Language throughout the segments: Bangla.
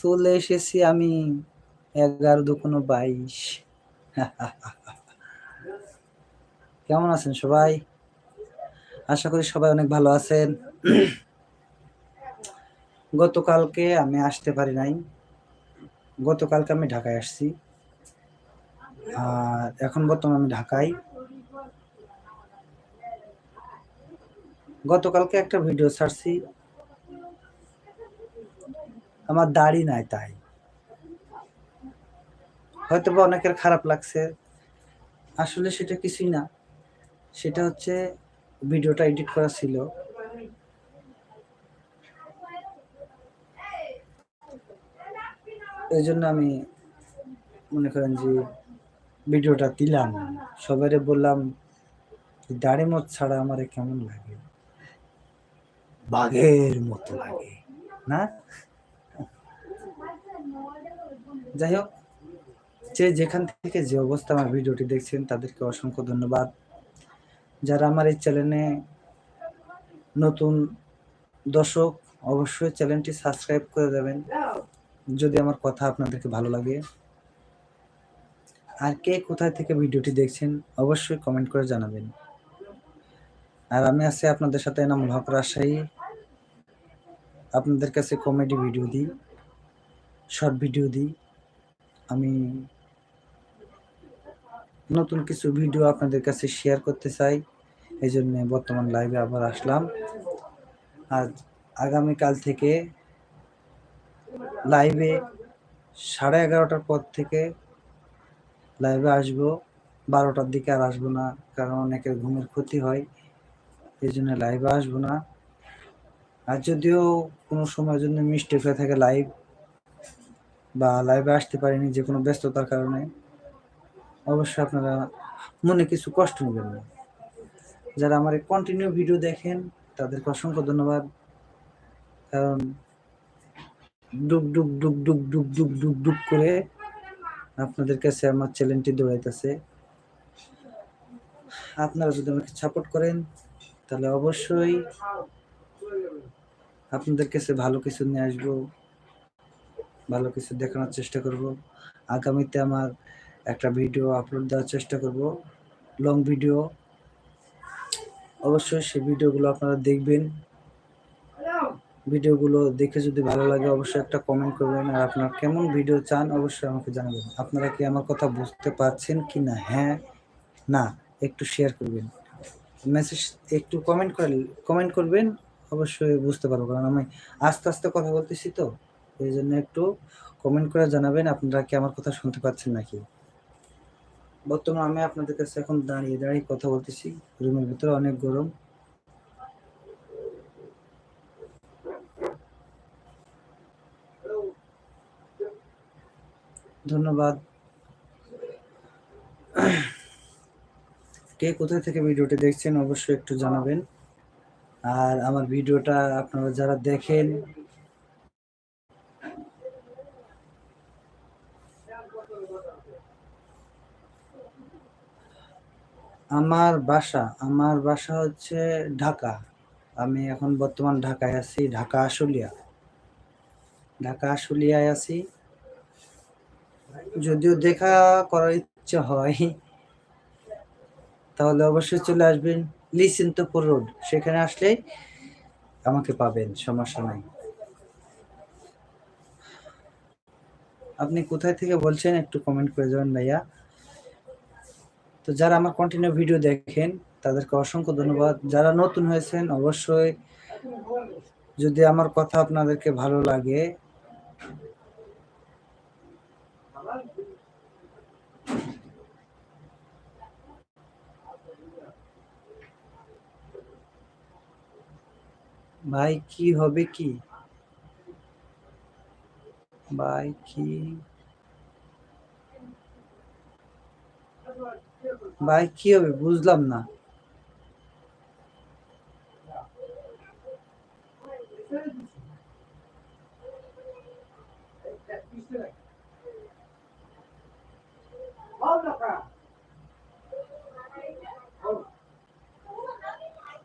চলে এসেছি আমি এগারো দুকোনো বাইশ। কেমন আছেন সবাই? আশা করি সবাই অনেক ভালো আছেন। গতকালকে আমি আসতে পারি নাই। গতকালকে আমি ঢাকায় আসছি। আর এখন বর্তমানে আমি ঢাকায়। গতকালকে একটা ভিডিও ছাড়ছি। আমার দাড়ি নাই তাই। হয়তো বা অনেকের খারাপ লাগছে। আসলে সেটা কিছুই না। সেটা হচ্ছে ভিডিওটা এডিট করা ছিল। এই জন্য আমি মনে করেন যে ভিডিওটা দিলাম। সবাই বললাম দাড়ি মত ছাড়া আমার কেমন লাগে? বাঘের মতো লাগে, না? যাই হোক, যে যেখান থেকে যে অবস্থা আমার ভিডিওটি দেখছেন, তাদেরকে অসংখ্য ধন্যবাদ। যারা আমার এই চ্যানেলে নতুন দর্শক, অবশ্যই চ্যানেলটি সাবস্ক্রাইব করে দেবেন, যদি আমার কথা আপনাদেরকে ভালো লাগে। আর কে কোথায় থেকে ভিডিওটি দেখছেন, অবশ্যই কমেন্ট করে জানাবেন। আর আমি আছি আপনাদের সাথে এনামুল হক রাজশাহী। আপনাদের কাছে কমেডি ভিডিও দিই। শর্ট ভিডিও দিই। আমি নতুন কিছু ভিডিও আপনাদের কাছে শেয়ার করতে চাই। এই জন্য বর্তমান লাইভে আবার আসলাম। আর আগামীকাল থেকে লাইভে সাড়ে এগারোটার পর থেকে লাইভে আসব। বারোটার দিকে আর আসব না, কারণ অনেকের ঘুমের ক্ষতি হয়। এই জন্য লাইভে আসব না। আর যদিও কোনো সময়ের জন্য মিস্টেক হয়ে থাকে লাইভ বা লাইভে আসতে পারিনি যে কোনো ব্যস্ততার কারণে, অবশ্যই আপনারা মনে কিছু কষ্ট নেবেন না। যারা আমার কন্টিনিউ ভিডিও দেখেন, তাদেরকে অসংখ্য ধন্যবাদ। কারণ ডুব ডুব ডুব ডুব ডুব ডুব ডুব ডুব করে আপনাদের কাছে আমার চ্যানেলটি দৌড়াইতেছে। আপনারা যদি আমাকে সাপোর্ট করেন, তাহলে অবশ্যই আপনাদের কাছে ভালো কিছু নিয়ে আসব। ভালো কিছু দেখানোর চেষ্টা করব। আগামীতে আমার একটা ভিডিও আপলোড দেওয়ার চেষ্টা করব। লং ভিডিও অবশ্যই সেই ভিডিওগুলো আপনারা দেখবেন। ভিডিওগুলো দেখে যদি ভালো লাগে, অবশ্যই একটা কমেন্ট করবেন। আর আপনারা কেমন ভিডিও চান, অবশ্যই আমাকে জানাবেন। আপনারা কি আমার কথা বুঝতে পারছেন কি না? হ্যাঁ না, একটু শেয়ার করবেন। মেসেজ একটু কমেন্ট করে কমেন্ট করবেন, অবশ্যই বুঝতে পারব। কারণ আমি আস্তে আস্তে কথা বলতেছি তো। এই জন্য একটু কমেন্ট করে জানাবেন, আপনারা কি আমার কথা শুনতে পাচ্ছেন নাকি? বর্তমানে আমি আপনাদের কাছে এখন দাঁড়িয়ে দাঁড়িয়ে কথা বলতেছি। রুমের ভিতরে অনেক গরম। ধন্যবাদ। কে কোথায় থেকে ভিডিওটি দেখছেন অবশ্যই একটু জানাবেন। আর আমার ভিডিওটা আপনারা যারা দেখেন আমার বাসা আমার বাসা হচ্ছে ঢাকা। আমি এখন বর্তমান ঢাকায় আছি, ঢাকা আশুলিয়া। ঢাকা আশুলিয়ায় আছি। যদিও দেখা করার ইচ্ছে হয়, তাহলে অবশ্যই চলে আসবেন লিসিন্তপুর রোড। সেখানে আসলেই আমাকে পাবেন, সমস্যা নাই। আপনি কোথায় থেকে বলছেন একটু কমেন্ট করে যাবেন ভাইয়া। তো যারা আমার কন্টিনিউ ভিডিও দেখেন, তাদেরকে অসংখ্য ধন্যবাদ। যারা নতুন হয়েছেন, অবশ্যই যদি আমার কথা আপনাদেরকে ভালো লাগে, ভাই কি হবে কি? ভাই কি ভাই কি হবে? বুঝলাম না।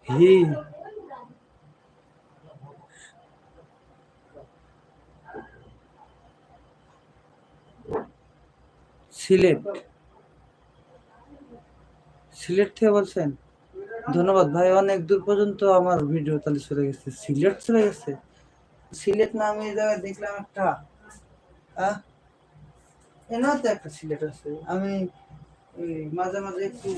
হি। সিলেট। সিলেট থেকে বলছেন? ধন্যবাদ ভাই অনেক দূর পর্যন্ত আমার ভিডিও তাহলে চলে গেছে। সিলেট চলে গেছে? সিলেট না আমি এই জায়গায় দেখলাম একটা এনাও তো একটা সিলেট আছে। আমি মাঝে মাঝে একটু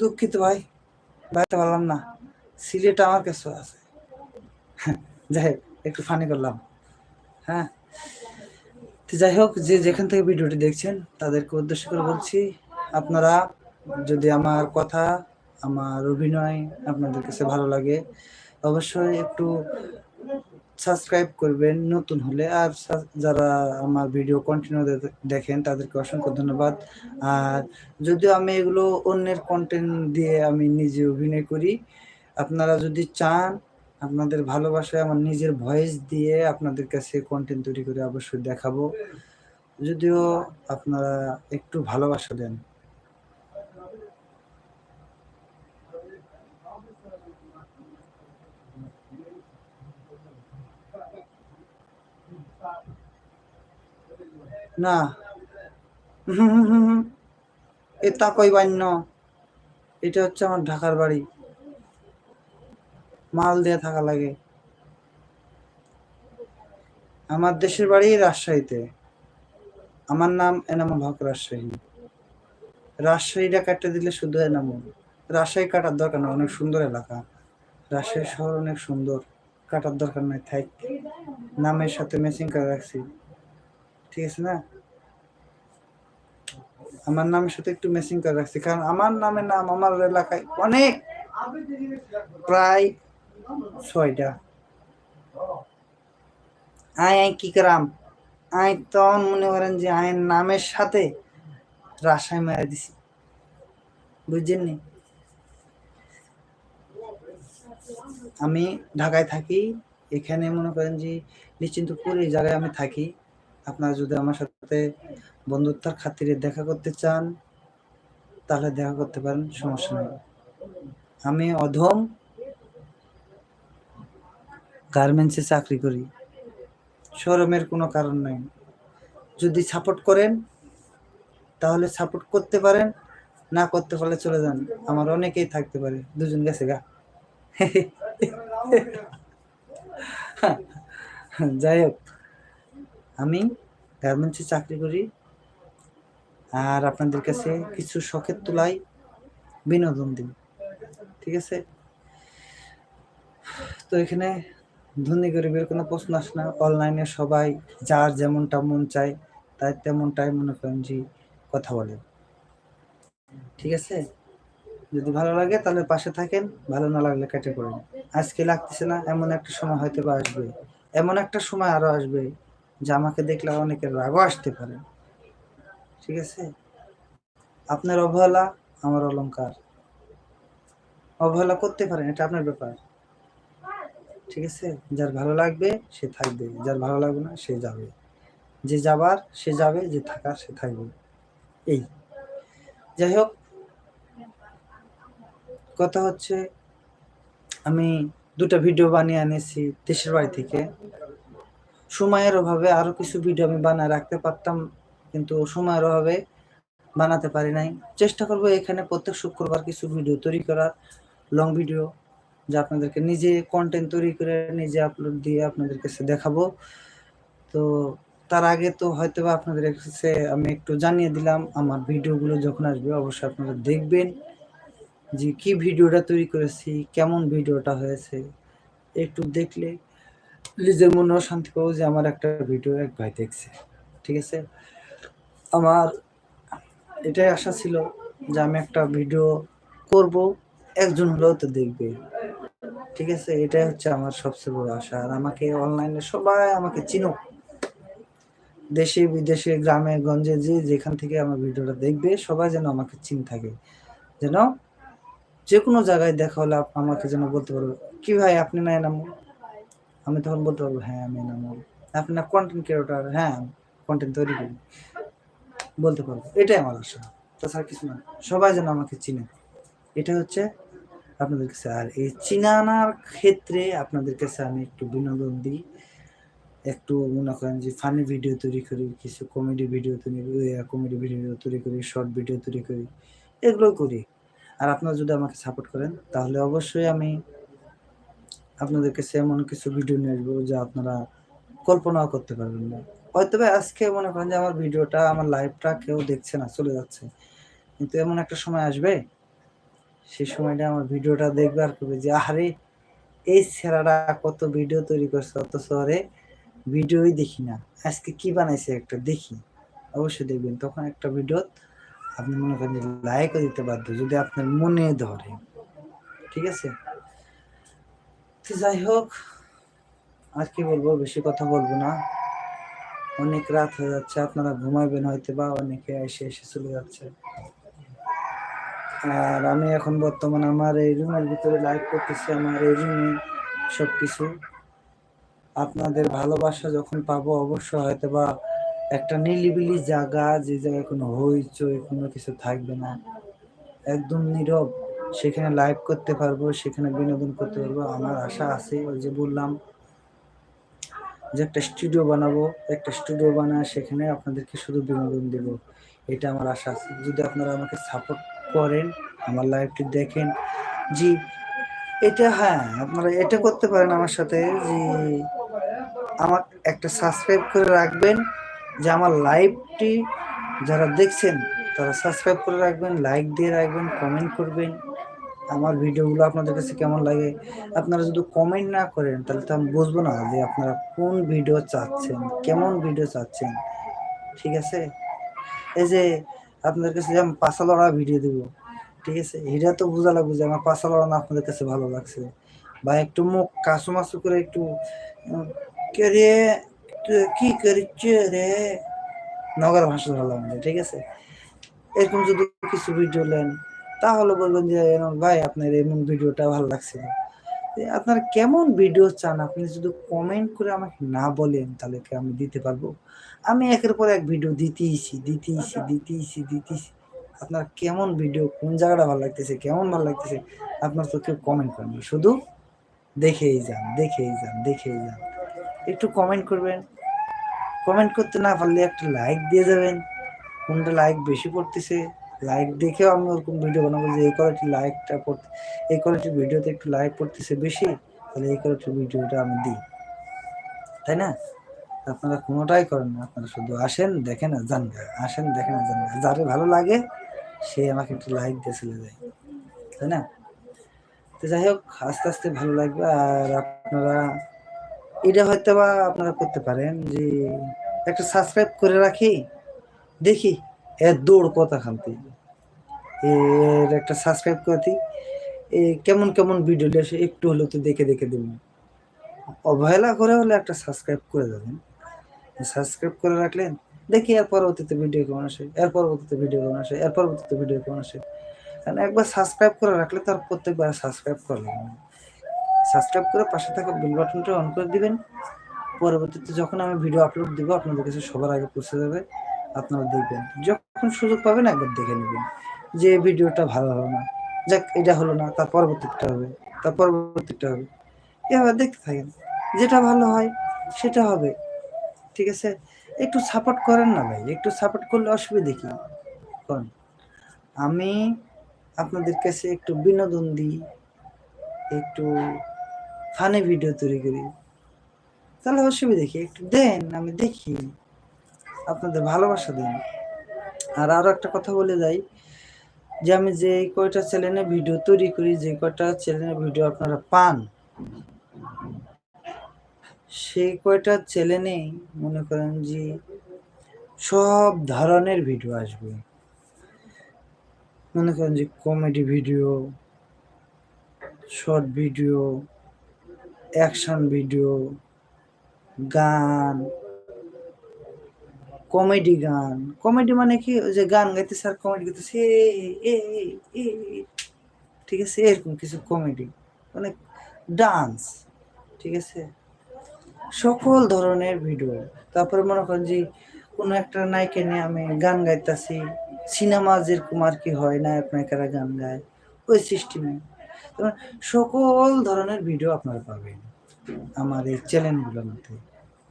দুঃখিত ভাই বাইতে পারলাম না। সিলেট আমার কাছে আছে। যাই হোক, একটু ফানি করলাম। হ্যাঁ। তো যাই হোক, যে যেখান থেকে ভিডিওটি দেখছেন, তাদেরকে উদ্দেশ্য করে বলছি, আপনারা যদি আমার কথা, আমার অভিনয় আপনাদের কাছে ভালো লাগে, অবশ্যই একটু সাবস্ক্রাইব করবেন নতুন হলে। আর যারা আমার ভিডিও কন্টিনিউ দেখেন, তাদেরকে অসংখ্য ধন্যবাদ। আর যদিও আমি এগুলো অন্যের কন্টেন্ট দিয়ে আমি নিজে অভিনয় করি, আপনারা যদি চান আপনাদের ভালোবাসায় আমার নিজের ভয়েস দিয়ে আপনাদের কাছে কন্টেন্ট তৈরি করে অবশ্যই দেখাবো। যদিও আপনারা একটু ভালোবাসা দেন। না। এটা কই বান্য। এটা হচ্ছে আমার ঢাকার বাড়ি। মাল দিয়ে থাকা লাগে। আমার দেশের বাড়ি রাজশাহীতে। আমার নাম এনামুল হক রাজশাহী। রাজশাহীটা কাটতে দিলে শুধু এনামুল। রাজশাহী কাটার দরকার না অনেক সুন্দর এলাকা। রাজশাহী শহর অনেক সুন্দর, কাটার দরকার নাই, থাক। নামের সাথে ম্যাচিং করে রাখছি। ঠিক আছে না? আমার নামের সাথে একটু ম্যাচিং করে রাখছি, কারণ আমার নামের নাম আমার এলাকায় অনেক। প্রায় ছয়টা। আয় আয়, কি করাম? আয়, তখন মনে করেন যে আয়ের নামের সাথে রাসায় মেরে দিছি। বুঝছেন নি? আমি ঢাকায় থাকি, এখানে মনে করেন যে নিশ্চিন্তপুর এই জায়গায় আমি থাকি। আপনারা যদি আমার সাথে বন্ধুত্বের খাতিরে দেখা করতে চান, তাহলে দেখা করতে পারেন, সমস্যা নেই। আমি অধম গার্মেন্টসে চাকরি করি। শরমের কোনো কারণ নাই। যদি সাপোর্ট করেন, তাহলে সাপোর্ট করতে পারেন, না করতে পারলে চলে যান। আমার অনেকেই থাকতে পারে। দুজন গেছে গা। যাই হোক, আমি গার্মেন্টসে চাকরি করি। আর আপনাদের কাছে কিছু শখের তুলাই বিনোদন দিন ঠিক আছে? তো এখানে ধনী গরিবের কোনো প্রশ্ন আসে না। অনলাইনে সবাই যার যেমনটা মন চায়, তাই তেমনটাই মনে করেন যে কথা বলে। ঠিক আছে? যদি ভালো লাগে তাহলে পাশে থাকেন, ভালো না লাগলে কেটে পড়েন। আজকে লাগতেছে না, এমন একটা সময় হয়তো বা আসবে। এমন একটা সময় আরও আসবে যে আমাকে দেখলে অনেকের রাগও আসতে পারে। ঠিক আছে? আপনার অবহেলা আমার অলঙ্কার অবহেলা করতে পারেন, এটা আপনার ব্যাপার। ঠিক আছে? যার ভালো লাগবে, সে থাকবে। যার ভালো লাগবে না, সে যাবে। যে যাবার, সে যাবে, যে থাকার, সে থাকবে। এই। যাই হোক, কথা হচ্ছে, আমি দুটো ভিডিও বানিয়ে আনেছি দেশের বাড়ি থেকে। সময়ের অভাবে আরও কিছু ভিডিও আমি বানায় রাখতে পারতাম, কিন্তু সময়ের অভাবে বানাতে পারি নাই। চেষ্টা করব এখানে প্রত্যেক শুক্রবার কিছু ভিডিও তৈরি করার লং ভিডিও যা আপনাদেরকে নিজে কন্টেন্ট তৈরি করে নিজে আপলোড দিয়ে আপনাদের কাছে দেখাবো। তো তার আগে তো হয়তো বা আপনাদের কাছে আমি একটু জানিয়ে দিলাম, আমার ভিডিওগুলো যখন আসবে অবশ্যই আপনারা দেখবেন যে কি ভিডিওটা তৈরি করেছি, কেমন ভিডিওটা হয়েছে। একটু দেখলে নিজের মনেও শান্তি পাবো যে আমার একটা ভিডিও এক ভাই দেখছে, ঠিক আছে? আমার এটাই আশা ছিল যে আমি একটা ভিডিও করব, একজন হলেও তো দেখবে। ঠিক আছে? এটাই হচ্ছে আমার সবচেয়ে বড় আশা। আর আমাকে অনলাইনে সবাই আমাকে চিনুক। দেশে, বিদেশে, গ্রামে, গঞ্জে, যে যেখান থেকে আমার ভিডিওটা দেখবে, সবাই যেন আমাকে চিন থাকে। যেন যে কোনো জায়গায় দেখা হলে আমাকে যেন বলতে পারবে, কি ভাই, আপনি না এনাম আমি তখন বলতে পারব হ্যাঁ আমি এনাম আপনি না কন্টেন্ট ক্রিয়েটর হ্যাঁ কন্টেন্ট তৈরি করি। বলতে পারব। এটাই আমার আশা। তাছাড়া কিছু না। সবাই যেন আমাকে চিনে। এটা হচ্ছে আপনাদের কাছে আর এই চিনানার ক্ষেত্রে আপনাদের কাছে আমি একটু বিনোদন দিই। একটু মনে করেন যে ফানি ভিডিও তৈরি করি, কিছু কমেডি ভিডিও তৈরি কমেডি ভিডিও তৈরি করি শর্ট ভিডিও তৈরি করি, এগুলো করি। আর আপনারা যদি আমাকে সাপোর্ট করেন, তাহলে অবশ্যই আমি আপনাদের কাছে এমন কিছু ভিডিও নিয়ে আসব যা আপনারা কল্পনাও করতে পারবেন না। হয়তো বা আজকে মনে করেন যে আমার ভিডিওটা আমার লাইভটা কেউ দেখছে না, চলে যাচ্ছে। কিন্তু এমন একটা সময় আসবে সেই সময়টা আমার ভিডিওটা দেখবে আর করবে যে আরে এই ছেঁড়াটা কত ভিডিও তৈরি করছে অত আরে ভিডিওই দেখি না। আজকে কি বানাইছে একটা দেখি। অবশ্যই দেখবেন। তখন একটা ভিডিও আপনি মনে করেন যে লাইকও দিতে বাধ্য, যদি আপনার মনে ধরে। ঠিক আছে? তো যাই হোক, আর কি বলব, বেশি কথা বলব না। অনেক রাত হয়ে যাচ্ছে, আপনারা ঘুমাইবেন হয়তো বা অনেকে এসে এসে চলে যাচ্ছে। আর আমি এখন বর্তমান আমার এই রুমের ভিতরে লাইভ করতেছি, আমার এই রুমে সবকিছু। আপনাদের ভালোবাসা যখন পাবো অবশ্যই হয়তো বা একটা নিলিবিলি জায়গা, যে জায়গায় কোনো হইচই, কোনো কিছু থাকবে না। একদম নীরব, সেখানে লাইভ করতে পারব, সেখানে বিনোদন করতে পারব। আমার আশা আছে, ওই যে বললাম যে একটা স্টুডিও বানাবো। একটা স্টুডিও বানায় সেখানে আপনাদেরকে শুধু বিনোদন দেব। এটা আমার আশা আছে। যদি আপনারা আমাকে সাপোর্ট করেন, আমার লাইভটি দেখেন। জি, এটা হ্যাঁ আপনারা এটা করতে পারেন আমার সাথে, যে আমার একটা সাবস্ক্রাইব করে রাখবেন, যে আমার লাইভটি যারা দেখছেন, তারা সাবস্ক্রাইব করে রাখবেন লাইক দিয়ে রাখবেন কমেন্ট করবেন, আমার ভিডিওগুলো আপনাদের কাছে কেমন লাগে? আপনারা যদি কমেন্ট না করেন, তাহলে তো আমি বুঝব না যে আপনারা কোন ভিডিও চাচ্ছেন, কেমন ভিডিও চাচ্ছেন, ঠিক আছে? এই যে আপনাদের কাছে আমি পাশা লড়া ভিডিও দেবো। ঠিক আছে? এটা তো বোঝা লাগবে যে আমার পাশা লড়া না আপনাদের কাছে ভালো লাগছে। বা একটু মুখ কাসু মাসু করে একটু কে কি করছে রে? নগর ভাষা ভালো আমাদের ঠিক আছে? এরকম যদি কিছু ভিডিও নেন, তাহলে বলবেন যে, ভাই, আপনার এমন ভিডিওটা ভালো লাগছিল যে আপনারা কেমন ভিডিও চান? আপনি যদি কমেন্ট করে আমাকে না বলেন, তাহলে কি আমি দিতে পারব? আমি একের পর এক ভিডিও দিতেইছি দিতেইছি দিতেইছি দিতেইছি। আপনার কেমন ভিডিও কোন জায়গাটা ভালো লাগতেছে? কেমন ভালো লাগতেছে? আপনার তো কেউ কমেন্ট করেন শুধু দেখেই যান দেখেই যান দেখেই যান। একটু কমেন্ট করবেন। কমেন্ট করতে না পারলে একটা লাইক দিয়ে যাবেন। কোনটা লাইক বেশি পড়তেছে? লাইক দেখেও আমি ওরকম ভিডিও বানাবো যে এই কোয়ালিটির লাইকটা করতে এই কোয়ালিটির ভিডিওতে একটু লাইক পড়তেছে বেশি, তাহলে এই কোয়ালিটির ভিডিওটা আমি দিই। তাই না? আপনারা কোনোটাই করেন না, আপনারা শুধু আসেন, দেখেন আর যান আসেন, দেখেন আর যান। যারে ভালো লাগে, সে আমাকে একটু লাইক দিয়ে চলে যায়। তাই না? তো যাই হোক, আস্তে আস্তে ভালো লাগবে আর আপনারা, এটা হয়তো বা আপনারা করতে পারেন যে, একটা সাবস্ক্রাইব করে রাখি, দেখি এর দৌড় কথা খান্তি। এর একটা সাবস্ক্রাইব করে দিই এ কেমন কেমন ভিডিও আসে একটু হলেও তো দেখে দেখে দেবেন। অবহেলা করে হলে একটা সাবস্ক্রাইব করে দেবেন। সাবস্ক্রাইব করে রাখলেন, দেখি এর পরবর্তীতে ভিডিও কেমন আসে, এর পরবর্তীতে ভিডিও কেমন আসে, এর পরবর্তীতে ভিডিও কেমন আসে। কারণ একবার সাবস্ক্রাইব করে রাখলে তার প্রত্যেকবার সাবস্ক্রাইব করা লাগবে না। সাবস্ক্রাইব করে পাশে থাকা বেল বাটনটা অন করে দিবেন। পরবর্তীতে যখন আমি ভিডিও আপলোড দিব, আপনাদের কাছে সবার আগে পৌঁছে যাবে। আপনারা দেখবেন। যখন সুযোগ পাবেন একবার দেখে নেবেন যে ভিডিওটা ভালো হলো না। যাক, এটা হলো না, তার পরবর্তীটা হবে, তার পরবর্তীটা হবে। এভাবে দেখতে থাকেন, যেটা ভালো হয় সেটা হবে। ঠিক আছে? একটু সাপোর্ট করেন না ভাই, একটু সাপোর্ট করলে অসুবিধে কি? আমি আপনাদের কাছে একটু বিনোদন দিই, একটু ফানি ভিডিও তৈরি করি। তাহলে অসুবিধা কি? একটু দেন, আমি দেখি। আপনাদের ভালোবাসা দিন। আর আরও একটা কথা বলে যাই, যে আমি যে কয়টা চ্যানেলে ভিডিও তৈরি করি, যে কয়টা চ্যানেলে ভিডিও আপনারা পান, সেই কয়টা চ্যানেলেই মনে করেন যে সব ধরনের ভিডিও আসবে। মনে করেন যে comedy video, short video, action video, গান কমেডি গান। কমেডি মানে কি? ওই যে গান গাইতেছে আর কমেডি গাইতেছে এ, এ। ঠিক আছে? এরকম কিছু কমেডি। মানে ডান্স। ঠিক আছে? সকল ধরনের ভিডিও। তারপরে মনে করেন যে কোনো একটা নায়িকা নিয়ে আমি গান গাইতাছি। সিনেমা যেরকম আর কি হয় নায়ক নায়িকারা গান গায় ওই সিস্টেমে। সকল ধরনের ভিডিও আপনারা পাবেন। আমার এই চ্যানেলগুলোর মধ্যে।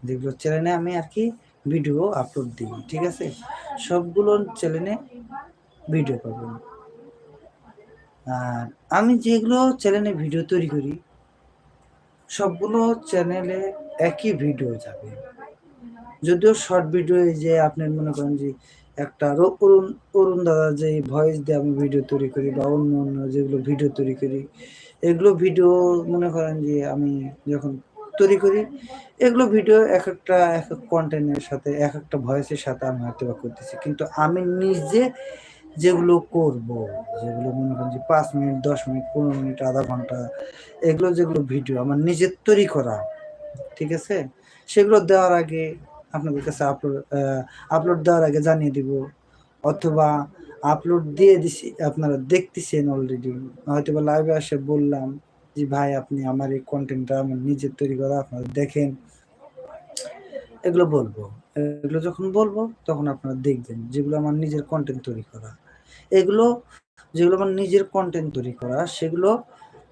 যেগুলো চ্যানেলে আমি আর কি ভিডিও আপলোড দিই ঠিক আছে? সবগুলো চ্যানেলে ভিডিও পাবেন। আর আমি যেগুলো চ্যানেলে ভিডিও তৈরি করি, সবগুলো চ্যানেলে একই ভিডিও যাবে। যদিও শর্ট ভিডিও যে আপনি মনে করেন যে একটা অরুণ অরুণ দাদা যে ভয়েস দিয়ে আমি ভিডিও তৈরি করি বা অন্য অন্য যেগুলো ভিডিও তৈরি করি, এগুলো ভিডিও মনে করেন যে আমি যখন তৈরি করি। এগুলো ভিডিও এক একটা, এক এক কন্টেন্টের সাথে, এক একটা ভয়েসের সাথে আমি হয়তো করতেছি। কিন্তু আমি নিজে যেগুলো করব, যেগুলো মনে করেন যে পাঁচ মিনিট, দশ মিনিট, পনেরো মিনিট, আধা ঘণ্টা, এগুলো যেগুলো ভিডিও আমার নিজের তৈরি করা, ঠিক আছে? সেগুলো দেওয়ার আগে আপনাদের কাছে আপলোড আপলোড দেওয়ার আগে জানিয়ে দিব, অথবা আপলোড দিয়ে দিছি, আপনারা দেখতেছেন অলরেডি হয়তো বা লাইভে আসে বললাম যে ভাই, আপনি আমার এই কন্টেন্টটা আমার নিজের তৈরি করা, আপনারা দেখেন। এগুলো বলব। এগুলো যখন বলব, তখন আপনারা দেখবেন যেগুলো আমার নিজের কন্টেন্ট তৈরি করা। এগুলো, যেগুলো আমার নিজের কন্টেন্ট তৈরি করা, সেগুলো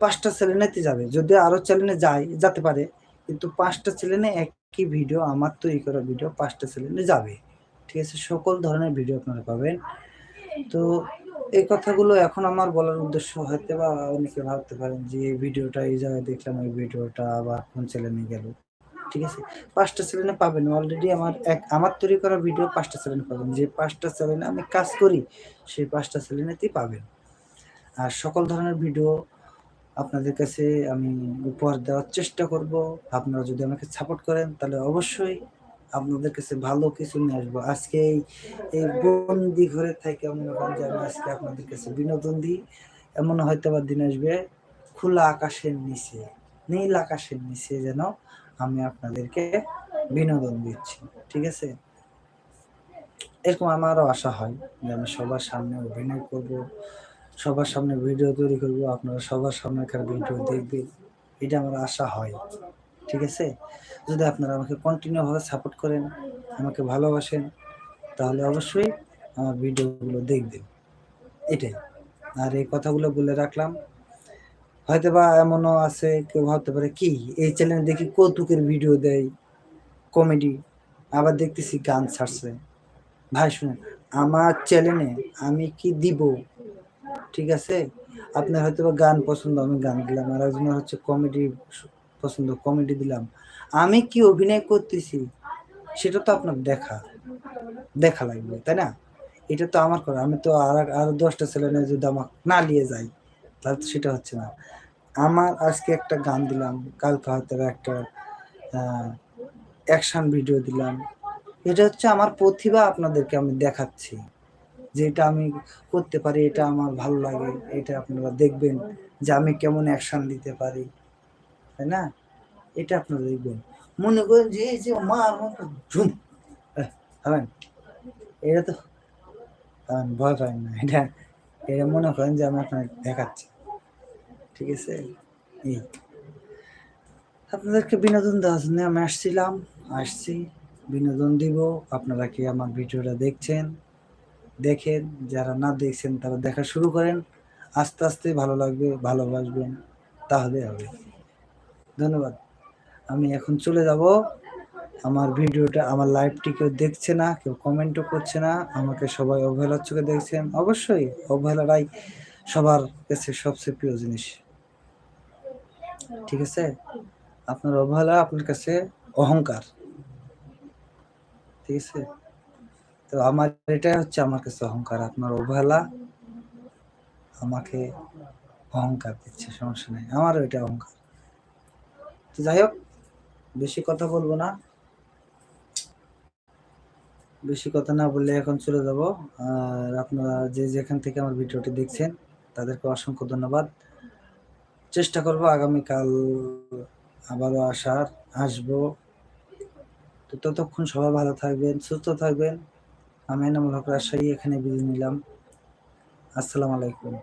পাঁচটা চ্যানেলেতে যাবে। যদি আরও চ্যানেলে যায় যেতে পারে, কিন্তু পাঁচটা চ্যানেলে একই ভিডিও, আমার তৈরি করা ভিডিও পাঁচটা চ্যানেলে যাবে। ঠিক আছে? সকল ধরনের ভিডিও আপনারা পাবেন। তো এই কথাগুলো এখন আমার বলার উদ্দেশ্য হয়তো বা অনেকে ভাবতে পারেন যে এই ভিডিওটা এই জায়গায় দেখলাম, এই ভিডিওটা আবার কোন চ্যানেলে গেল। ঠিক আছে? পাঁচটা চ্যানেলে পাবেন। অলরেডি আমার এক, আমার তৈরি করা ভিডিও পাঁচটা চ্যানেলে পাবেন। যে পাঁচটা চ্যানেলে আমি কাজ করি, সেই পাঁচটা চ্যানেলেতেই পাবেন। আর সকল ধরনের ভিডিও আপনাদের কাছে আমি উপহার দেওয়ার চেষ্টা করব। আপনারা যদি আমাকে সাপোর্ট করেন, তাহলে অবশ্যই আপনাদের কাছে ভালো কিছু নিয়ে আসব। আজকে এই বন্দি ঘরে থেকে মনে করেন যে আমি আজকে আপনাদের কাছে বিনোদন দিই। এমন হয়তো বা দিন আসবে খোলা আকাশের নিচে, নীল আকাশের নিচে যেন আমি আপনাদেরকে বিনোদন দিচ্ছি। ঠিক আছে? এরকম আমারও আশা হয় যে আমি সবার সামনে অভিনয় করব, সবার সামনে ভিডিও তৈরি করব, আপনারা সবার সামনেকার ভিডিও দেখবেন। এটা আমার আশা হয়। ঠিক আছে? যদি আপনারা আমাকে কন্টিনিউভাবে সাপোর্ট করেন, আমাকে ভালোবাসেন, তাহলে অবশ্যই আমার ভিডিওগুলো দেখবেন। এটাই। আর এই কথাগুলো বলে রাখলাম। হয়তো বা এমনও আছে, কেউ ভাবতে পারে কি, এই চ্যানেলে দেখি কৌতুকের ভিডিও দেয় কমেডি আবার দেখতেছি গান ছাড়ছে। ভাই, শুনেন, আমার চ্যানেলে আমি কি দিব? ঠিক আছে? আপনার হয়তো বা গান পছন্দ, আমি গান দিলাম। আর একজনের হচ্ছে কমেডি পছন্দ কমেডি দিলাম। আমি কি অভিনয় করতেছি, সেটা তো আপনার দেখা। দেখা লাগবে, তাই না? এটা তো আমার করা। আমি তো আর আরও দশটা চ্যানেলে যদি আমার না নিয়ে যাই, তাহলে তো সেটা হচ্ছে না। আমার আজকে একটা গান দিলাম, কালকে হয়তো একটা অ্যাকশন ভিডিও দিলাম। এটা হচ্ছে আমার প্রতিভা আপনাদেরকে আমি দেখাচ্ছি। যে এটা আমি করতে পারি, এটা আমার ভালো লাগে, এটা আপনারা দেখবেন যে আমি কেমন অ্যাকশন দিতে পারি। তাই না? এটা আপনারা দেখবেন। মনে করেন যে এই যে মা ঝুম। হবেন এটা তো ভয় পাবেন না। এটা এটা মনে করেন যে আমি আপনাকে দেখাচ্ছি। ঠিক আছে? এই। আপনাদেরকে বিনোদন দেওয়ার জন্য আমি আসছিলাম। আসছি, বিনোদন দিব। আপনারা কি আমার ভিডিওটা দেখছেন? দেখেন, যারা না দেখছেন, তারা দেখা শুরু করেন। আস্তে আস্তে ভালো লাগবে, ভালোবাসবেন। তাহলে হবে। ধন্যবাদ। আমি এখন চলে যাব। আমার ভিডিওটা, আমার লাইভটি কেউ দেখছে না, কেউ কমেন্টও করছে না, আমাকে সবাই অবহেলার চোখে দেখছেন। অবশ্যই অবহেলাটাই সবার কাছে সবচেয়ে প্রিয় জিনিস। ঠিক আছে? আপনার অবহেলা আপনার কাছে অহংকার। ঠিক আছে? তো আমার, এটাই হচ্ছে আমার কাছে অহংকার। আপনার অবহেলা আমাকে অহংকার দিচ্ছে, সমস্যা নেই। আমারও এটা অহংকার। তো যাই হোক, বেশি কথা বলব না। বেশি কথা না বললে এখন চলে যাব। আর আপনারা যে যেখান থেকে আমার ভিডিওটি দেখছেন, তাদেরকে অসংখ্য ধন্যবাদ। চেষ্টা করব আগামীকাল আবারও আসার, আসব। তো ততক্ষণ সবাই ভালো থাকবেন, সুস্থ থাকবেন। আমি এনামুল হক রাজশাহী, এখানে বিদায় নিলাম। আসসালামু আলাইকুম।